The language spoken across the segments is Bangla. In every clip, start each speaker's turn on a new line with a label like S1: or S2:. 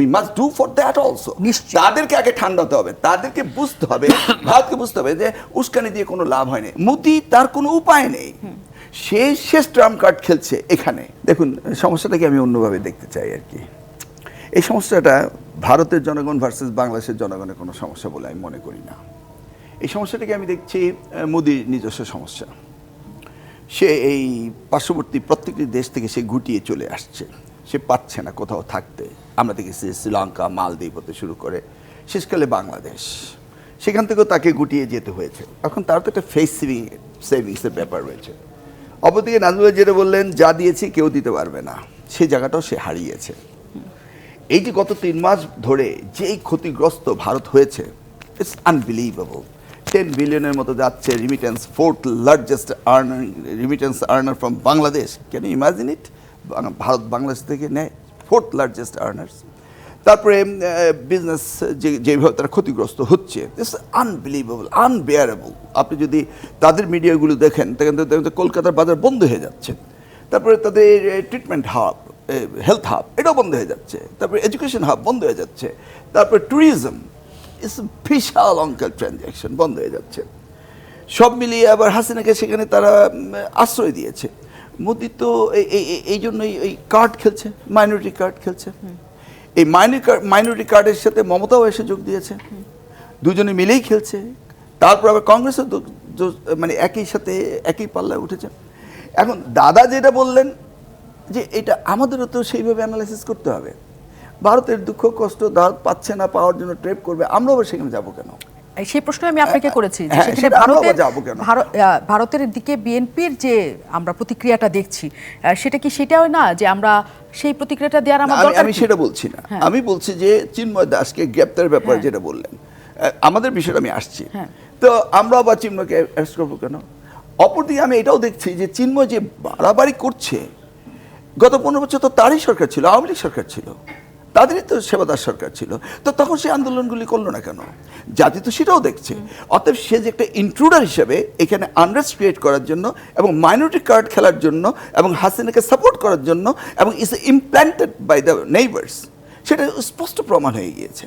S1: We must do for that also. তাদেরকে আগে ঠান্ডা হতে হবে তাদেরকে বুঝতে হবে ভারতকে বুঝতে হবে যে উস্কানি দিয়ে কোনো লাভ হয়নি। মোদি তার কোনো উপায় নেই। সে শেষ ট্রাম্প কার্ড খেলছে এখানে। দেখুন সমস্যাটাকে আমি অন্যভাবে দেখতে চাই আর কি। এই সমস্যাটা ভারতের জনগণ ভার্সেস বাংলাদেশের জনগণের কোনো সমস্যা বলে আমি মনে করি না। এই সমস্যাটাকে আমি দেখছি মোদির নিজস্ব সমস্যা। সে এই পার্শ্ববর্তী প্রত্যেকটি দেশ থেকে সে গুটিয়ে চলে আসছে। সে পাচ্ছে না কোথাও থাকতে। আমরা দেখেছি শ্রীলঙ্কা, মালদ্বীপ হতে শুরু করে শেষকালে বাংলাদেশ। সেখান থেকেও তাকে গুটিয়ে যেতে হয়েছে। এখন তার তো একটা ফেস সেভিং সেভিংসের ব্যাপার রয়েছে। অপরদিকে নাজমুল যেটা বললেন, যা দিয়েছি কেউ দিতে পারবে না। সে জায়গাটাও সে হারিয়েছে। এই যে গত তিন মাস ধরে যেই ক্ষতিগ্রস্ত ভারত হয়েছে ইটস আনবিলিভেবল টেন বিলিয়নের মতো যাচ্ছে remittance fourth largest earner remittance earner from Bangladesh can you imagine it Bharat Bangladesh থেকে নেয় ফোর্থ লার্জেস্ট আর্নার্স তারপরে বিজনেস যে, যেভাবে তারা ক্ষতিগ্রস্ত হচ্ছে ইটস আনবিলিভেবল আনবেয়ারেবল আপনি যদি তাদের মিডিয়াগুলো দেখেন যে কলকাতার বাজার বন্ধ হয়ে যাচ্ছে। তারপরে তাদের ট্রিটমেন্ট হাব হেলথ হাব এটাও বন্ধ হয়ে যাচ্ছে। তারপরে এডুকেশন হাব বন্ধ হয়ে যাচ্ছে। তারপরে ট্যুরিজম ইস বিশাল অঙ্কের ট্রানজ্যাকশন বন্ধ হয়ে যাচ্ছে। সব মিলিয়ে আবার হাসিনাকে সেখানে তারা আশ্রয় দিয়েছে। মোদি তো এই- এই এই- এই জন্যই ওই কার্ড খেলছে মাইনরিটি কার্ড খেলছে। এই মাইনরি কার্ড মাইনরিটি কার্ডের সাথে মমতাও এসে যোগ দিয়েছে। দুজনে মিলেই খেলছে। তারপর আবার কংগ্রেসও মানে একই সাথে, একই পাল্লায় উঠেছে। এখন দাদা যেটা বললেন যে এটা আমাদেরও তো সেইভাবে অ্যানালাইসিস করতে হবে। ভারতের দুঃখ, কষ্ট ভারত পাচ্ছে না, পাওয়ার জন্য ট্রেপ করবে, আমরাও সেখানে যাব কেন?
S2: এই সেই প্রশ্ন আমি আপনাকে করেছি
S1: হ্যাঁ, সেটা আমরা
S2: ভারতের দিকে বিএনপির যে আমরা প্রতিক্রিয়াটা দেখছি সেটা কি সেটাও না যে আমরা সেই প্রতিক্রিয়াটা দেওয়ার আমার দরকার
S1: আমি সেটা বলছি না
S2: হ্যাঁ।
S1: আমি বলছি যে চিন্ময় দাসকে গ্রেপ্তারের ব্যাপারে
S2: হ্যাঁ।
S1: যেটা বললেন আমাদের বিষয়টা আমি আসছি
S2: হ্যাঁ।
S1: তো আমরা আবার চিন্ময়কে অ্যারেস্ট করব কেন অপরদিকে আমি এটাও দেখছি যে চিন্ময় যে বাড়াবাড়ি করছে গত পনেরো বছর তো তারই সরকার ছিল আওয়ামী লীগ সরকার ছিল তাদেরই তো সেবাদার সরকার ছিল। তো তখন সে আন্দোলনগুলি করল না কেন? জাতি তো সেটাও দেখছে। অতএব সে যে একটা ইন্ট্রুডার হিসেবে এখানে আনরেস্ট ক্রিয়েট করার জন্য এবং মাইনরিটি কার্ড খেলার জন্য এবং হাসিনাকে সাপোর্ট করার জন্য এবং is implanted by the neighbours সেটা স্পষ্ট প্রমাণ হয়ে গিয়েছে।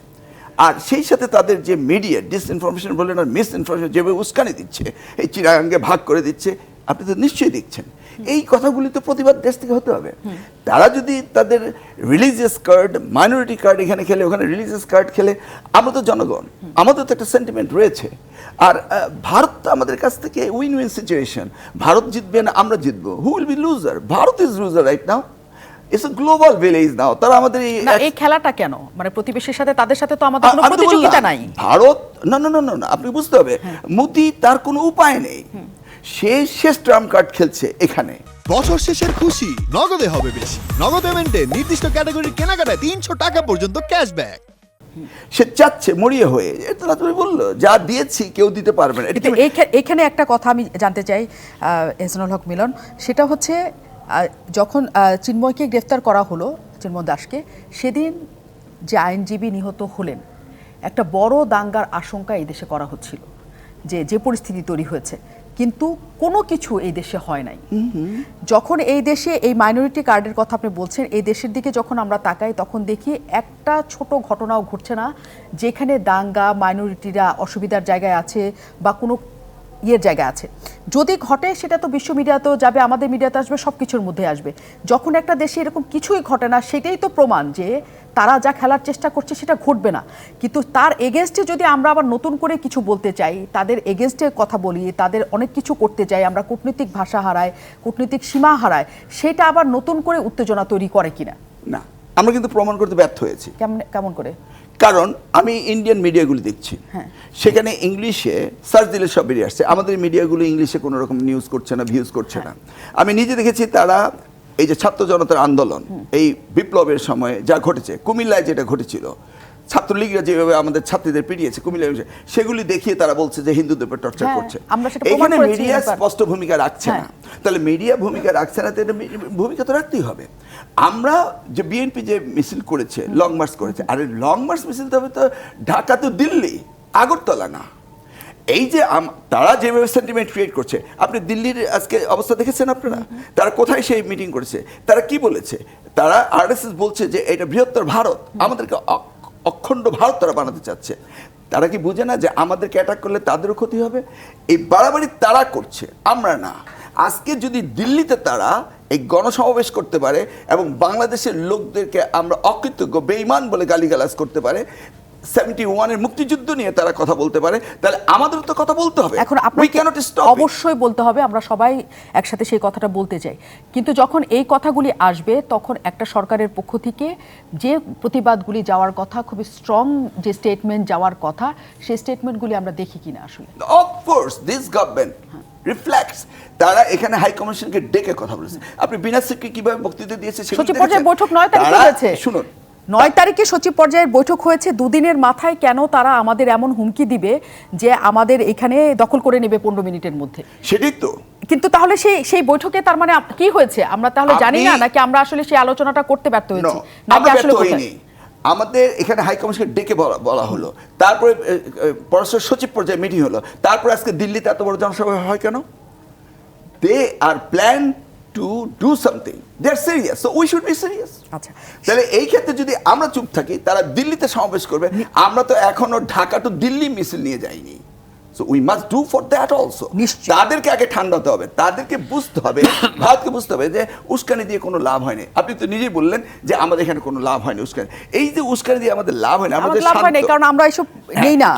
S1: আর সেই সাথে তাদের যে মিডিয়া ডিসইনফরমেশন বলেন আর মিস ইনফরমেশন যেভাবে উস্কানি দিচ্ছে, এই চিরাঙ্গে ভাগ করে দিচ্ছে আপনি তো নিশ্চয়ই দেখছেন। এই কথাগুলি তো প্রতিবাদ দেশ থেকে হতে হবে। তারা যদি তাদের রিলিজিয়াস কার্ড মাইনরিটি কার্ড এখানে খেলে ওখানে রিলিজিয়াস কার্ড খেলে আমরা তো জনগণ। আমাদের তো একটা সেন্টিমেন্ট রয়েছে। আর ভারত তো আমাদের কাছ থেকে উইন উইন সিচুয়েশন ভারত জিতবে না আমরা জিতবো। Who will be loser Bharat is loser right now it's global village now তারা আমাদের এই
S2: খেলাটা কেন? মানে প্রতিবেশীর সাথে তাদের সাথে তো আমাদের কোনো প্রতিযোগিতা নাই।
S1: ভারত না না না না না আপনি বুঝতে হবে। মোদি তার কোনো উপায় নেই। সে শেষ ট্রাম্প কার্ড খেলছে এখানে।
S3: বছর শেষের খুশি নগদে হবে বেশি। নগদ পেমেন্টে নির্দিষ্ট ক্যাটাগরির কেনাকাটায় তিনশো টাকা পর্যন্ত ক্যাশব্যাক
S1: সে চাচ্ছে মরিয়ে হয়ে। এটা তুমি বলল যা দিয়েছি কেউ দিতে পারবে না।
S2: এখানে একটা কথা আমি জানতে চাই আহ, এহসানুল হক মিলন। সেটা হচ্ছে যখন চিন্ময়কে গ্রেফতার করা হলো চিন্ময় দাসকে সেদিন যে আইনজীবী নিহত হলেন একটা বড় দাঙ্গার আশঙ্কা এই দেশে করা হচ্ছিল। যে যে পরিস্থিতি তৈরি হয়েছে কিন্তু কোনো কিছু এই দেশে হয় নাই। যখন এই দেশে এই মাইনরিটি কার্ডের কথা আপনি বলছেন এই দেশের দিকে যখন আমরা তাকাই তখন দেখি একটা ছোট ঘটনাও ঘটছে না যেখানে দাঙ্গা মাইনরিটিরা অসুবিধার জায়গায় আছে বা কোনো ইয়ের জায়গা আছে। যদি ঘটে সেটা তো বিশ্ব মিডিয়াতেও যাবে আমাদের মিডিয়াতে আসবে সব কিছুর মধ্যে আসবে। যখন একটা দেশে এরকম কিছুই ঘটে না সেটাই তো প্রমাণ যে তারা যা খেলার চেষ্টা করছে সেটা ঘটবে না। কিন্তু তার এগেনস্টে যদি আমরা আবার নতুন করে কিছু বলতে চাই তাদের এগেনস্টে কথা বলি তাদের অনেক কিছু করতে চাই আমরা কূটনৈতিক ভাষা হারাই কূটনৈতিক সীমা হারায় সেটা আবার নতুন করে উত্তেজনা তৈরি করে কিনা?
S1: না আমরা কিন্তু প্রমাণ করতে ব্যর্থ হয়েছি।
S2: কেমন কেমন করে?
S1: কারণ আমি ইন্ডিয়ান মিডিয়াগুলি দেখছি।
S2: হ্যাঁ।
S1: সেখানে ইংলিশে সার্চ দিলে সব বেরিয়ে আসছে। আমাদের মিডিয়াগুলো ইংলিশে কোনো রকম নিউজ করছে না ভিউজ করছে না। আমি নিজে দেখেছি তারা এই যে ছাত্র জনতার আন্দোলন এই বিপ্লবের সময় যা ঘটেছে কুমিল্লায় যেটা ঘটেছিল ছাত্রলীগরা যেভাবে আমাদের ছাত্রীদের পিটিয়েছে কুমিল্লায় বিষয়ে, সেগুলি দেখিয়ে তারা বলছে যে হিন্দুদের উপর টর্চার
S2: হ্যাঁ,
S1: করছে। এখানে মিডিয়া স্পষ্ট ভূমিকা রাখছে না।
S2: হ্যাঁ।
S1: তাহলে মিডিয়া ভূমিকা রাখছে না তো এটা ভূমিকা তো রাখতেই হবে। আমরা যে বিএনপি যে মিছিল করেছে লং মার্চ করেছে আরে লং মার্চ মিছিল তো হবে তো ঢাকা তো দিল্লি আগরতলা না। এই যে তারা যেভাবে সেন্টিমেন্ট ক্রিয়েট করছে, আপনি দিল্লির আজকে অবস্থা দেখেছেন আপনারা? তারা কোথায় সেই মিটিং করেছে? তারা কি বলেছে? তারা আরএসএস বলছে যে এটা বৃহত্তর ভারত, আমাদেরকে অখণ্ড ভারত তারা বানাতে চাচ্ছে। তারা কি বুঝে না যে আমাদেরকে অ্যাটাক করলে তাদেরও ক্ষতি হবে? এই বাড়াবাড়ি তারা করছে, আমরা না। আজকে যদি দিল্লিতে তারা এই গণসমাবেশ করতে পারে এবং বাংলাদেশের লোকদেরকে আমরা অকৃতজ্ঞ বেইমান বলে গালিগালাজ করতে পারে সেভেন্টি ওয়ানের মুক্তিযুদ্ধ নিয়ে তারা কথা বলতে পারে তাহলে আমাদের তো কথা বলতে হবে।
S2: এখন আপনাকে
S1: stop it.
S2: অবশ্যই বলতে হবে আমরা সবাই একসাথে সেই কথাটা বলতে চাই। কিন্তু যখন এই কথাগুলি আসবে তখন একটা সরকারের পক্ষ থেকে যে প্রতিবাদগুলি যাওয়ার কথা খুবই স্ট্রং যে স্টেটমেন্ট যাওয়ার কথা সেই স্টেটমেন্টগুলি আমরা দেখি কিনা আসলে।
S1: Of course this government reflects তারা এখানে হাই কমিশনকে ডেকে কথা বলেছে। আপনি বিনা সিটকে কীভাবে বক্তৃতা দিয়েছে
S2: পর্যায়ের বৈঠক নয়
S1: তারা- শুনুন
S2: নয় তারিখে সচিব পর্যায়ের বৈঠক হয়েছে। দুদিনের মাথায় কেন তারা আমাদের এমন হুমকি দিবে যে আমাদের এখানে দখল করে নেবে পনেরো মিনিটের মধ্যে?
S1: সেটাই তো।
S2: কিন্তু তাহলে সেই সেই বৈঠকে তার মানে কি হয়েছে? আমরা তাহলে জানি না নাকি আমরা আসলে সেই আলোচনাটা করতে ব্যর্থ হয়েছি? নাকি আসলে।
S1: আমাদের এখানে হাই কমিশনকে ডেকে বলা হলো। তারপরে পররাষ্ট্র সচিব পর্যায়ে মিটিং হলো। তারপরে আজকে দিল্লিতে এত বড় জনসভা হয় কেন? They are plan to do something they are serious so we should be serious
S2: আচ্ছা।
S1: তাহলে এই ক্ষেত্রে যদি আমরা চুপ থাকি তারা দিল্লিতে সমাবেশ করবে। আমরা তো এখনও ঢাকা টু দিল্লি মিছিল নিয়ে যাইনি। So we must do for that also তাদেরকে আগে ঠান্ডাতে হবে। তাদেরকে বুঝতে হবে ভারতকে বুঝতে হবে যে উস্কানি দিয়ে কোনো লাভ হয়নি। আপনি তো নিজেই বললেন যে আমাদের এখানে কোনো লাভ হয়নি উস্কানি। এই যে উস্কানি দিয়ে আমাদের লাভ হয়নি
S2: আমাদের লাভ হয় না
S1: শান্ত-
S2: কারণ আমরা এসব নেই না।